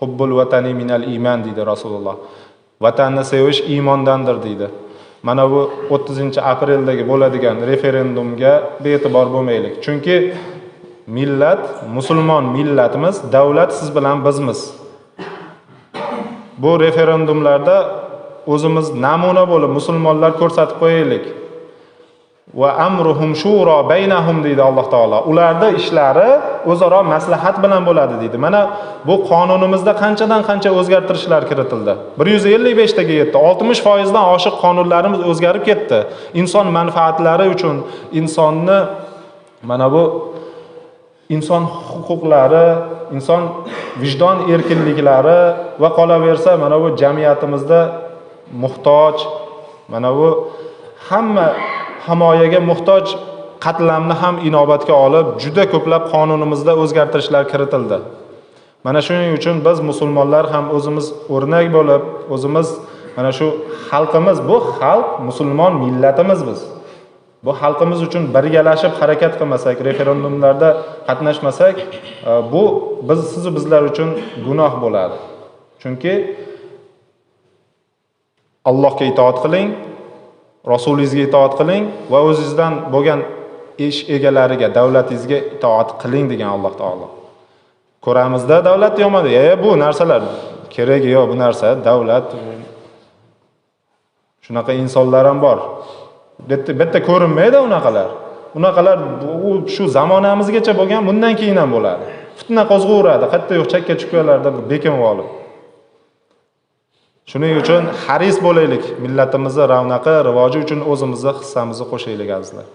hubbul vatani minal iymon deydi rasululloh. Vatanni sevish iymondandir deydi. Mana bu 30 apreldagi bo'ladigan referendumga bee'tibor bo'lmaylik. Chunki millat musulmon millatimiz davlat siz bilan bizmiz. Bu referendumlarda o'zimiz namuna bo'lib musulmonlar ko'rsatib qo'yaylik. Va amruhum shuro baynahum deydi alloh taolo. Ularni ishlari o'zaro maslahat bilan bo'ladi deydi. Mana bu qonunimizda qanchadan qancha o'zgartirishlar kiritildi? Bir yuz ellik beshtaga yetdi. Oltmish foizdan oshiq qonunlarimiz o'zgarib ketdi. Inson manfaatlari uchun insonni mana bu inson huquqlari inson vijdon erkinliklari va qolaversa mana bu jamiyatimizda muhtoj mana bu hamma himoyaga muhtoj qatlamni ham inobatga olib juda ko'plab qonunimizda o'zgartirishlar kiritildi. Mana shuning uchun biz musulmonlar ham o'zimiz o'rnak bo'lib o'zimiz mana shu xalqimiz bu xalq musulmon millatimiz biz bu xalqimiz uchun birgalashib harakat qilmasak referendumlarda qatnashmasak e, bu biz sizu bizlar uchun gunoh bo'ladi. Chunki allohga itoat qiling rasulingizga itoat qiling va o'zingizdan bo'lgan ish egalariga davlatingizga itoat qiling degan alloh taolo. Ko'ramizda davlat yomon e bu narsalar keragi yo'q bu narsa? Davlat shunaqa insonlar ham bor. Bitta bitta ko'rinmaydi unaqalar. Unaqalar u shu zamonamizgacha bo'lgan bundan keyin ham bo'ladi. Fitna qo'zg'averadi qayerda yo'q chakka chukkalarda bekinib olib. Shuning uchun haris bo'laylik millatimizni ravnaqi rivoji uchun o'zimizni hissamizni qo'shaylik azizlar.